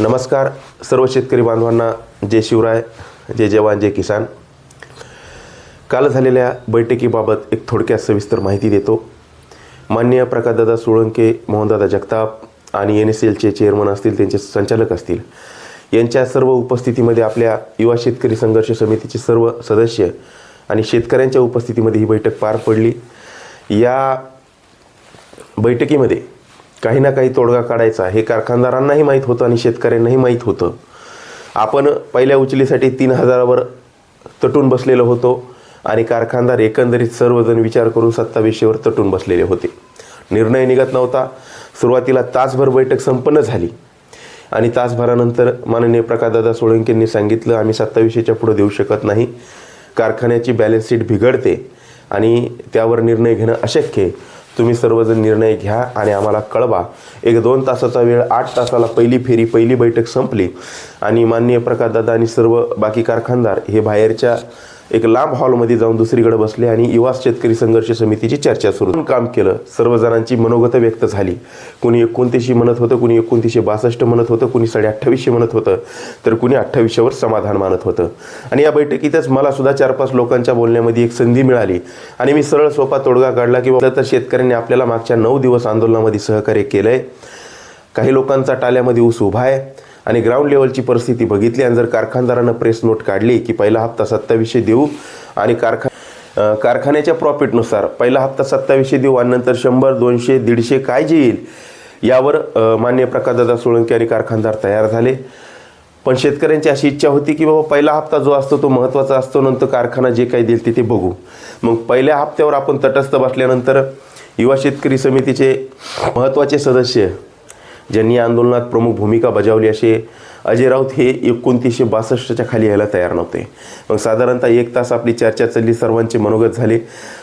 नमस्कार सर्व शेतकरी बांधवांना जय शिवराय जय जवान जय किसान. काल झालेल्या बैठकीबाबत एक थोडक्यात सविस्तर माहिती देतो. माननीय प्रकाशदादा सोळंके मोहनदादा जगताप आणि एन एस एलचे चेअरमन असतील त्यांचे संचालक असतील यांच्या सर्व उपस्थितीमध्ये आपल्या युवा शेतकरी संघर्ष समितीचे सर्व सदस्य आणि शेतकऱ्यांच्या उपस्थितीमध्ये ही बैठक पार पडली. या बैठकीमध्ये काही ना काही तोडगा काढायचा. हे कारखानदारांनाही माहीत होतं आणि शेतकऱ्यांनाही माहीत होतं. आपण पहिल्या उचलीसाठी तीन हजारावर तटून बसलेलो होतो आणि कारखानदार एकंदरीत सर्वजण विचार करून सत्तावीसशेवर तटून बसलेले होते. निर्णय निघत नव्हता. सुरुवातीला तासभर बैठक संपन्न झाली. आणि तासभरानंतर माननीय प्रकाशदादा सोळंकेंनी सांगितलं आम्ही सत्तावीसशेच्या पुढं देऊ शकत नाही. कारखान्याची बॅलन्स शीट बिघडते आणि त्यावर निर्णय घेणं अशक्य आहे. तुम्ही सर्वजण निर्णय घ्या आणि आम्हाला कळवा. एक दोन तासाचा वेळ आठ तासाला पहिली फेरी पहिली बैठक संपली. आणि माननीय प्रकाशदादा आणि सर्व बाकी कारखानदार हे बाहेरच्या एक लांब हॉलमध्ये जाऊन दुसरीकडे बसले आणि युवा शेतकरी संघर्ष समितीची चर्चा सुरू. काम केलं. सर्वजणांची मनोगत व्यक्त झाली. कुणी एकोणतीसशे म्हणत होतं कुणी एकोणतीसशे बासष्ट म्हणत होतं कुणी साडे अठ्ठावीसशे म्हणत होतं तर कुणी अठ्ठावीसशेवर समाधान मानत होतं. आणि या बैठकीतच मला सुद्धा चार पाच लोकांच्या बोलण्यामध्ये एक संधी मिळाली. आणि मी सरळ सोपा तोडगा काढला की तर शेतकऱ्यांनी आपल्याला मागच्या नऊ दिवस आंदोलनामध्ये सहकार्य केलंय. काही लोकांचा टाल्यामध्ये ऊस उभा आहे. आणि ग्राउंड लेवलची परिस्थिती बघितली आणि जर कारखानदारानं प्रेस नोट काढली की पहिला हप्ता सत्तावीसशे देऊ आणि कारखा कारखान्याच्या प्रॉफिटनुसार पहिला हप्ता सत्तावीसशे देऊ आणि नंतर शंभर दोनशे दीडशे काय जे येईल यावर मान्य प्रकाशदादा सोळंकी आणि कारखानदार तयार झाले. पण शेतकऱ्यांची अशी इच्छा होती की बाबा पहिला हप्ता जो असतो तो महत्त्वाचा असतो नंतर कारखाना जे काही देईल ते ते बघू. मग पहिल्या हप्त्यावर आपण तटस्थ बसल्यानंतर युवा शेतकरी समितीचे महत्त्वाचे सदस्य ज्यांनी आंदोलनात प्रमुख भूमिका बजावली असे अजय राऊत हे एकोणतीसशे बासष्टच्या खाली यायला तयार नव्हते. मग साधारणतः एक तास आपली चर्चा चालली सर्वांचे मनोगत झाले.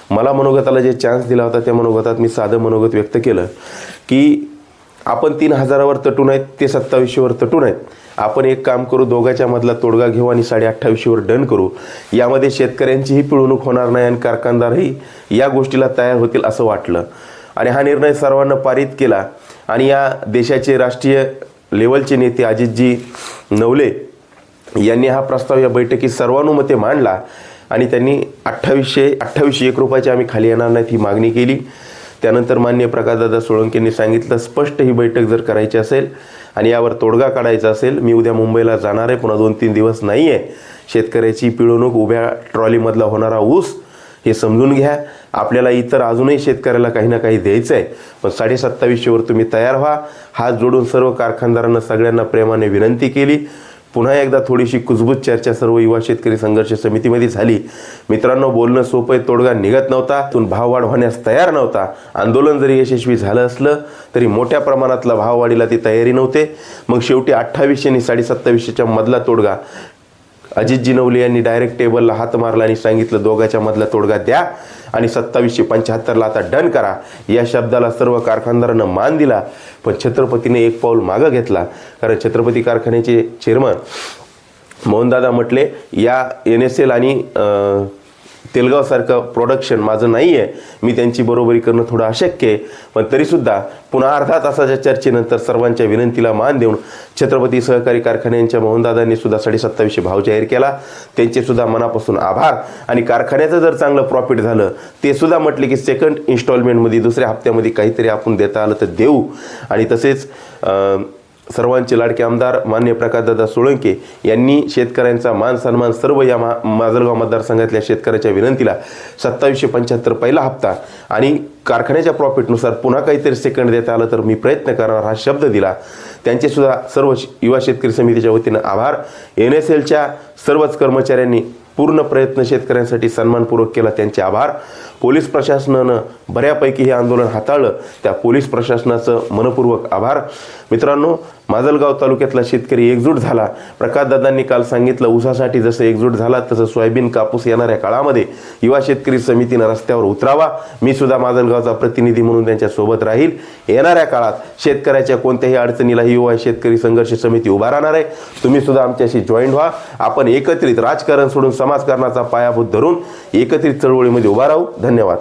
मला मनोगताला जे चान्स दिला होता त्या मनोगतात मी साधं मनोगत व्यक्त केलं की आपण तीन हजारावर तटून आहेत ते सत्तावीसशेवर तटून आहेत. आपण एक काम करू दोघाच्या मधला तोडगा घेऊ आणि साडे अठ्ठावीसशेवर डन करू. यामध्ये शेतकऱ्यांचीही पिळवणूक होणार नाही आणि कारखानदारही या गोष्टीला तयार होतील असं वाटलं. आणि हा निर्णय सर्वांना पारित केला. आणि या देशाचे राष्ट्रीय लेवलचे नेते अजितजी नवले यांनी हा प्रस्ताव या बैठकीत सर्वानुमते मांडला आणि त्यांनी अठ्ठावीसशे अठ्ठावीसशे एक रुपयाची आम्ही खाली येणार नाहीत ही मागणी केली. त्यानंतर मान्य प्रकाशदादा सोळंकेंनी सांगितलं स्पष्ट ही बैठक जर करायची असेल आणि यावर तोडगा काढायचा असेल मी उद्या मुंबईला जाणार आहे पुन्हा दोन तीन दिवस नाही आहे शेतकऱ्याची पिळवणूक उभ्या ट्रॉलीमधला होणारा ऊस हे समजून घ्या. आपल्याला इतर अजूनही शेतकऱ्याला काही ना काही द्यायचं आहे पण साडेसत्तावीसशेवर तुम्ही तयार व्हा. हात जोडून सर्व कारखानदारांना सगळ्यांना प्रेमाने विनंती केली. पुन्हा एकदा थोडीशी कुजबूज चर्चा सर्व युवा शेतकरी संघर्ष समितीमध्ये झाली. मित्रांनो बोलणं सोपं आहे, तोडगा निघत नव्हता. तून भाववाढ होण्यास तयार नव्हता. आंदोलन जरी यशस्वी झालं असलं तरी मोठ्या प्रमाणातला भाववाढीला ती तयारी नव्हते. मग शेवटी अठ्ठावीसशे आणि साडेसत्तावीसशेच्या मधला तोडगा. अजित जिनवले यांनी डायरेक्ट टेबलला हात मारला आणि सांगितलं दोघाच्या मधला तोडगा द्या आणि सत्तावीसशे पंच्याहत्तरला आता डन करा. या शब्दाला सर्व कारखानदारांना मान दिला पण छत्रपतीने एक पाऊल मागं घेतला. कारण छत्रपती कारखान्याचे चेअरमन मोहनदादा म्हटले या एन एस एल आणि तेलगावसारखं प्रोडक्शन माझं नाही आहे मी त्यांची बरोबरी करणं थोडं अशक्य आहे. पण तरीसुद्धा पुन्हा अर्धा तासाच्या चर्चेनंतर सर्वांच्या विनंतीला मान देऊन छत्रपती सहकारी कारखान्यांच्या मोहनदादांनी सुद्धा साडेसत्तावीसशे भाव जाहीर केला. त्यांचे सुद्धा मनापासून आभार. आणि कारखान्याचं जर चांगलं प्रॉफिट झालं ते सुद्धा म्हटले की सेकंड इन्स्टॉलमेंटमध्ये दुसऱ्या हप्त्यामध्ये काहीतरी आपण देता आलं तर देऊ. आणि तसेच सर्वांचे लाडके आमदार मान्य प्रकाशदादा सोळंके यांनी शेतकऱ्यांचा मान सन्मान सर्व या मा माजलगाव मतदारसंघातल्या शेतकऱ्याच्या विनंतीला सत्तावीसशे पंच्याहत्तर पहिला हप्ता आणि कारखान्याच्या प्रॉफिटनुसार पुन्हा काहीतरी सेकंड देता आलं तर मी प्रयत्न करणार हा शब्द दिला. त्यांचेसुद्धा सर्व श- युवा शेतकरी समितीच्या वतीनं आभार. एन एस एलच्या सर्वच कर्मचाऱ्यांनी पूर्ण प्रयत्न शेतकऱ्यांसाठी सन्मानपूर्वक केला त्यांचे आभार. पोलीस प्रशासनानं बऱ्यापैकी हे आंदोलन हाताळलं. त्या पोलीस प्रशासनाचं मनपूर्वक आभार. मित्रांनो माजलगाव तालुक्यातला शेतकरी एकजूट झाला. प्रकाशदादांनी काल सांगितलं ऊसासाठी जसं एकजूट झाला तसं सोयाबीन कापूस येणाऱ्या काळामध्ये युवा शेतकरी समितीनं रस्त्यावर उतरावा. मी सुद्धा माजलगावचा प्रतिनिधी म्हणून त्यांच्यासोबत राहील. येणाऱ्या काळात शेतकऱ्याच्या कोणत्याही अडचणीला ही युवा शेतकरी संघर्ष समिती उभा राहणार आहे. तुम्ही सुद्धा आमच्याशी जॉईन व्हा. आपण एकत्रित राजकारण सोडून समाजकारणाचा पायाभूत धरून एकत्रित चळवळीमध्ये उभा राहू. धन्यवाद.